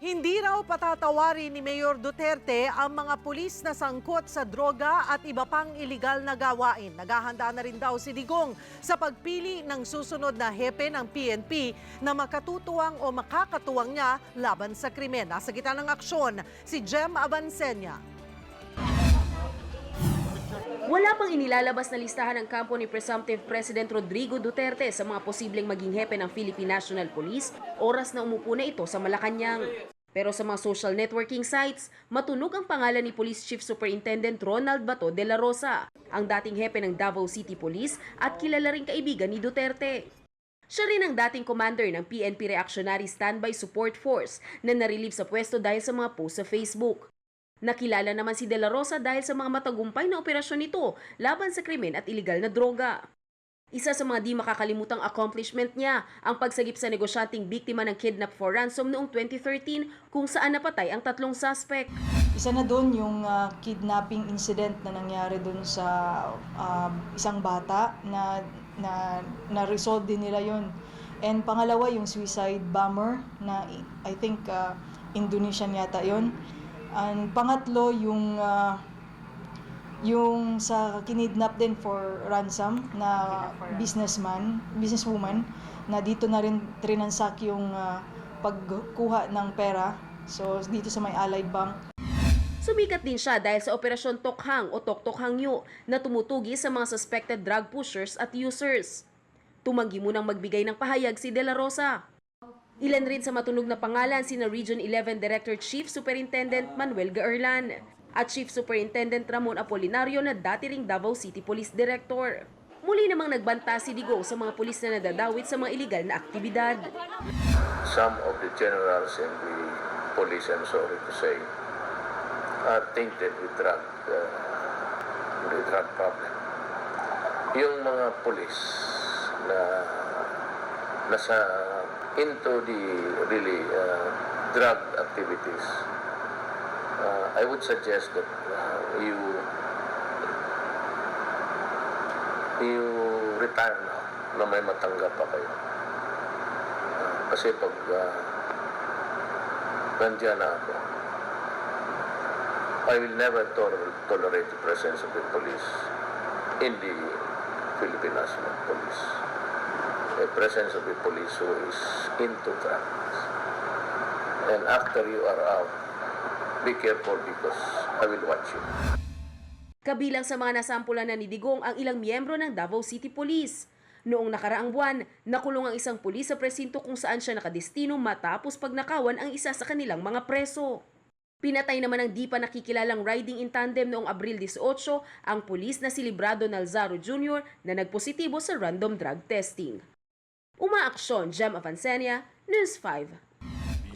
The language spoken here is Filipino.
Hindi raw patatawarin ni Mayor Duterte ang mga pulis na sangkot sa droga at iba pang iligal na gawain. Naghahanda na rin daw si Digong sa pagpili ng susunod na hepe ng PNP na makatutuwang o makakatuwang niya laban sa krimen. Nasa gitna ng aksyon, si Jem Abansenya. Wala pang inilalabas na listahan ng kampo ni Presumptive President Rodrigo Duterte sa mga posibleng maging hepe ng Philippine National Police oras na umupo na ito sa Malacanang. Pero sa mga social networking sites, matunog ang pangalan ni Police Chief Superintendent Ronald Bato de la Rosa, ang dating hepe ng Davao City Police at kilala ring kaibigan ni Duterte. Siya rin ang dating commander ng PNP Reactionary Standby Support Force na narilib sa pwesto dahil sa mga post sa Facebook. Nakilala naman si De La Rosa dahil sa mga matagumpay na operasyon nito laban sa krimen at iligal na droga. Isa sa mga di makakalimutang accomplishment niya ang pagsagip sa negosyanteng biktima ng kidnap for ransom noong 2013 kung saan napatay ang tatlong suspect. Isa na doon yung ah, kidnapping incident na nangyari doon sa ah, isang bata na na na-resolve din nila yon. And pangalawa yung suicide bomber na I- think ah, Indonesian yata yon. And pangatlo yung ah, yung sa kinidnap din for ransom na businessman, businesswoman na dito na rin trinansak yung ah, pagkuha ng pera. So dito sa may Allied Bank Sumikat din siya dahil sa Operasyon Tokhang o Tok Hangyo na tumutugi sa mga suspected drug pushers at users. Tumanggi munang magbigay ng pahayag si De La Rosa. Ilan rin sa matunog na pangalan sina Region 11 Director Chief Superintendent Manuel Gaerlan at Chief Superintendent Ramon Apolinario na dati ring Davao City Police Director. Muli namang nagbanta si Digo sa mga pulis na nadadawit sa mga iligal na aktibidad. some of the generals in the police, I'm sorry to say, are tainted with drug, uh, with drug problem. Yung mga police na nasa into the really uh, drug activities, uh, I would suggest that uh, you you retire now na may matanggap pa kayo. Kasi pag uh, nandiyan na ako, I will never tol- tolerate the presence of the police in the Philippine National Police. The presence of the police who is into drugs. And after you are out, be careful because I will watch you. Kabilang sa mga nasampulan na ni Digong ang ilang miyembro ng Davao City Police. Noong nakaraang buwan, nakulong ang isang pulis sa presinto kung saan siya nakadestino matapos pagnakawan ang isa sa kanilang mga preso. Pinatay naman ng di pa nakikilalang riding in tandem noong Abril 18 ang pulis na si Librado Nalzaro Jr. na nagpositibo sa random drug testing. Umaaksyon, Jem Avancenia, News 5.